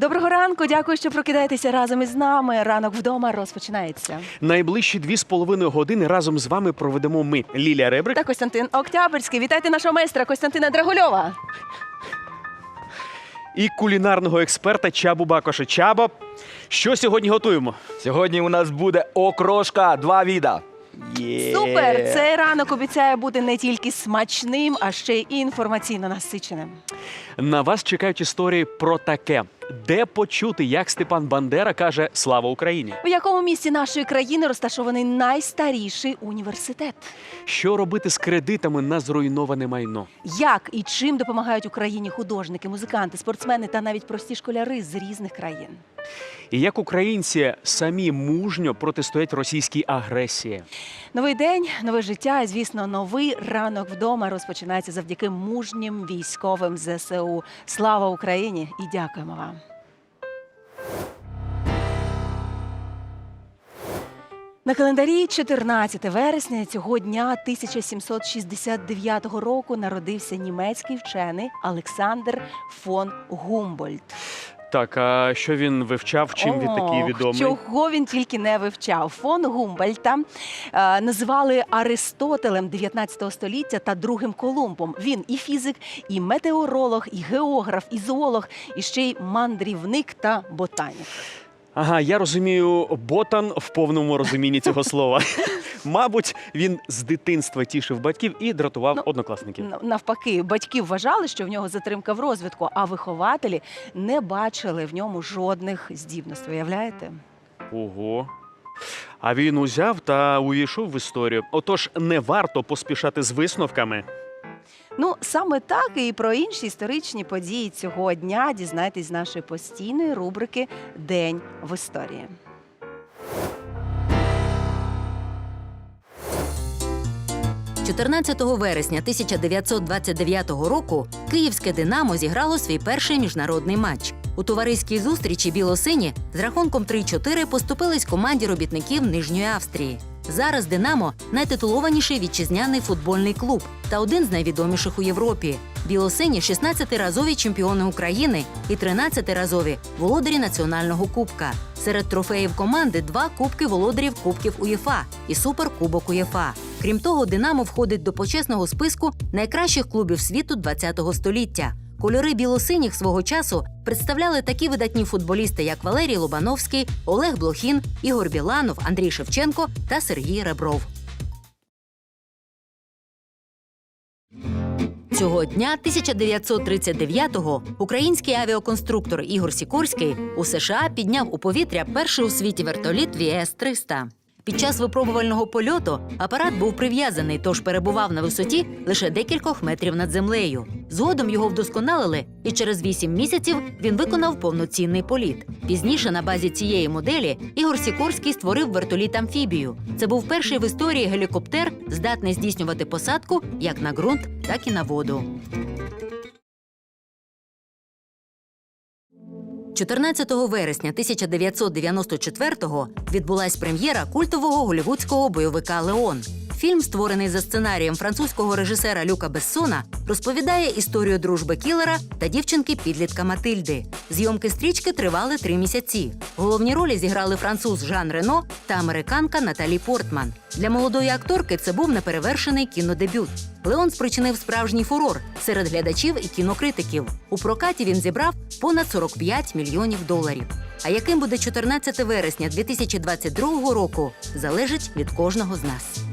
Доброго ранку, дякую, що прокидаєтеся разом із нами. Ранок вдома розпочинається. Найближчі дві з половиною години разом з вами проведемо ми Лілія Ребрик Та Костянтин Октябрьський. Вітайте нашого майстра Костянтина Драгульова. і кулінарного експерта Чабу Бакоша. Чабо, що сьогодні готуємо? Сьогодні у нас буде окрошка, два віда. Є. Супер! Цей ранок обіцяє бути не тільки смачним, а ще й інформаційно насиченим. На вас чекають історії про таке, де почути, як Степан Бандера каже Слава Україні. У якому місті нашої країни розташований найстаріший університет? Що робити з кредитами на зруйноване майно? Як і чим допомагають Україні художники, музиканти, спортсмени та навіть прості школяри з різних країн? І як українці самі мужньо протистоять російській агресії? Новий день, нове життя і, звісно, новий ранок вдома розпочинається завдяки мужнім військовим ЗСУ. Слава Україні і дякуємо вам. На календарі 14 вересня цього дня 1769 року народився німецький вчений Олександр фон Гумбольдт. Так, а що він вивчав? Чим він такий Ох, відомий? Чого він тільки не вивчав. Фон Гумбальта е, називали Аристотелем 19 століття та другим Колумбом. Він і фізик, і метеоролог, і географ, і зоолог, і ще й мандрівник та ботанік. Ага, я розумію ботан в повному розумінні цього слова. Мабуть, він з дитинства тішив батьків і дратував Ну, однокласників. Н- Навпаки, батьки вважали, що в нього затримка в розвитку, а вихователі не бачили в ньому жодних здібностей. Уявляєте? Ого. А він узяв та увійшов в історію. Отож, не варто поспішати з висновками. Ну саме так і про інші історичні події цього дня дізнайтесь з нашої постійної рубрики День в історії. – 14 вересня 1929 року київське Динамо зіграло свій перший міжнародний матч. У товариській зустрічі білосині з рахунком 3-4 поступились команді робітників Нижньої Австрії. Зараз Динамо найтитулованіший вітчизняний футбольний клуб та один з найвідоміших у Європі. Білосині 16-разові чемпіони України і 13-разові володарі національного кубка. Серед трофеїв команди два кубки володарів Кубків УЄФА і Суперкубок УЄФА. Крім того, Динамо входить до почесного списку найкращих клубів світу ХХ століття. Кольори білосиніх свого часу представляли такі видатні футболісти, як Валерій Лобановський, Олег Блохін, Ігор Біланов, Андрій Шевченко та Сергій Ребров. Цього дня 1939-го український авіаконструктор Ігор Сікорський у США підняв у повітря перший у світі вертоліт VS-300. Під час випробувального польоту апарат був прив'язаний, тож перебував на висоті лише декількох метрів над землею. Згодом його вдосконалили, і через вісім місяців він виконав повноцінний політ. Пізніше на базі цієї моделі Ігор Сікорський створив вертоліт амфібію. Це був перший в історії гелікоптер, здатний здійснювати посадку як на ґрунт, так і на воду. 14 вересня 1994-го відбулась прем'єра культового голівудського бойовика Леон. Фільм, створений за сценарієм французького режисера Люка Бессона, розповідає історію дружби кілера та дівчинки підлітка Матильди. Зйомки стрічки тривали три місяці. Головні ролі зіграли француз Жан Рено та американка Наталі Портман. Для молодої акторки це був неперевершений кінодебют. Леон спричинив справжній фурор серед глядачів і кінокритиків. У прокаті він зібрав понад 45 мільйонів доларів. А яким буде 14 вересня 2022 року, залежить від кожного з нас.